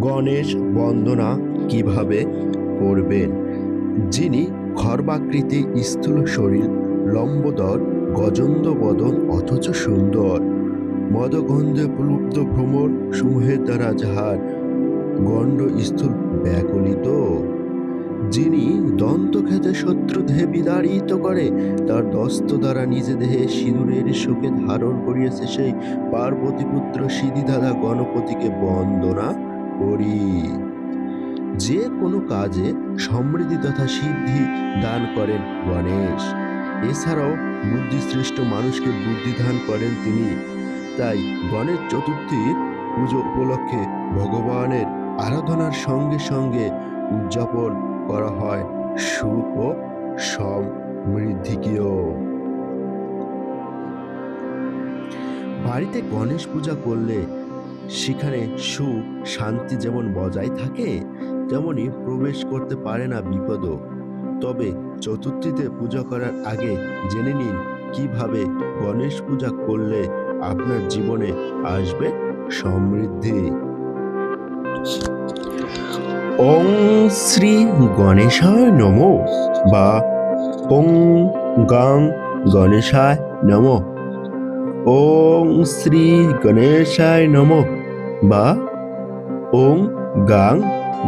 গণেশ বন্দনা কীভাবে করবেন? যিনি খর্বাকৃতি স্থূল শরীর, লম্বদর গজন্দ বদন অথচ সুন্দর। মদগন্ধে প্লুব্ধ ভ্রমর সমূহের দ্বারা যাহার গণ্ড স্থূল ব্যাকুলিত। যিনি দন্ত খেতে শত্রু দেহে বিদারিত করে, তার দস্ত দ্বারা নিজ দেহে সিঁদুরের সুখে ধারণ করিয়েছে সেই পার্বতী পুত্র সিদ্ধিদাদা গণপতিকে বন্দনা। করি। যে কোনো কাজে সমৃদ্ধি তথা সিদ্ধি দান করেন গণেশ। এছাড়াও বুদ্ধিশ্রেষ্ঠ মানুষকে বুদ্ধি দান করেন তিনি। তাই গণেশ চতুর্থীর পুজো উপলক্ষে ভগবানের আরাধনার সঙ্গে সঙ্গে উদযাপন করা হয় সুখ ও সমৃদ্ধিকেও। বাড়িতে গণেশ পূজা করলে সেখানে সুখ, শান্তি যেমন বজায় থাকে, তেমনি প্রবেশ করতে পারে না বিপদও। তবে চতুর্থীতে পূজা করার আগে জেনে নিন, কীভাবে গণেশ পূজা করলে আপনার জীবনে আসবে সমৃদ্ধি। ওং শ্রী গণেশায় নম বা ওং গাং গণেশায় নম। ওং শ্রী গণেশায় নম। বা ওং গাং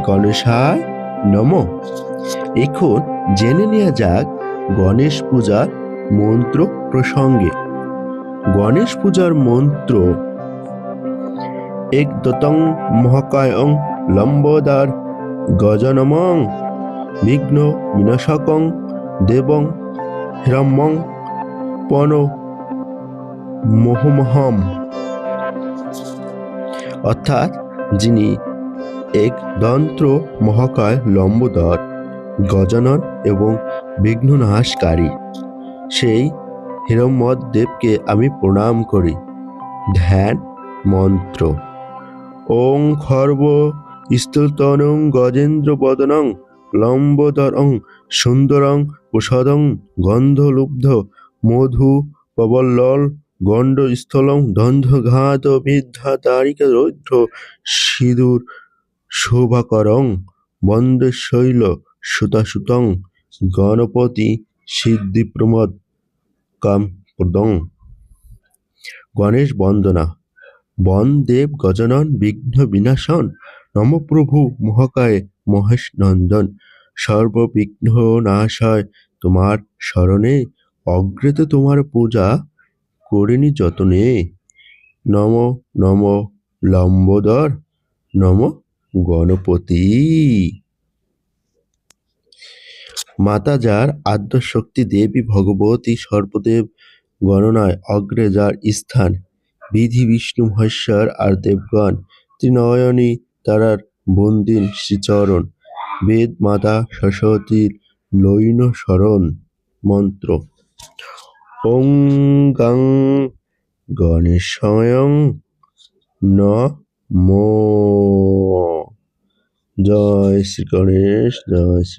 গণেশায় নম। এখন জেনে নেওয়া যাক গণেশ পূজার মন্ত্র প্রসঙ্গে। গণেশ পূজার মন্ত্র এক দতং মহাকায়ং লম্বোদার গজনমং বিঘ্ন বিনাশকং দেবং হিরম্যং পন মোহমহম। অর্থাৎ যিনি এক দন্ত্র মহাকায় লম্বোদর, গজানন এবং বিঘ্ননাশকারী। সেই হিরম্মদ দেবকে আমি প্রণাম করি। ধ্যান, মন্ত্র। ওং খর্ব স্থূলতনং গজেন্দ্র বদনং লম্বোদরং সুন্দরং প্রসাদং গন্ধলুব্ধ মধু প্রবল্লল গণ্ড স্থলং দন্ধঘাত বিদ্ধা তারিকা রৌদ্র সিঁদুর শোভাকরং বন্দে শৈল সুতাসুতং গণপতি সিদ্ধিপ্রমদ কামপ্রদং গণেশ বন্দনা। বনদেব গজনন বিঘ্ন বিনাশন নমপ্রভু মহাকায় মহেশ নন্দন। সর্ববিঘ্ন নাশায় তোমার স্মরণে অগ্রেতে তোমার পূজা করিনি যতনে। নম নম লম্বোদর, নম গণপতি। মাতা যার আদ্যশক্তি দেবী ভগবতী সর্বদেব গণনায় অগ্রে যার স্থান, বিধি বিষ্ণু মহেশ্বর আর দেবগণ ত্রিনয়নী তারার বন্দিন শ্রীচরণ, বেদ মাতা সরস্বতীর লৈন শরণ মন্ত্র। ওং গং গণেশয়ং ন মো জয় শ্রী গণেশ জয় শ্রী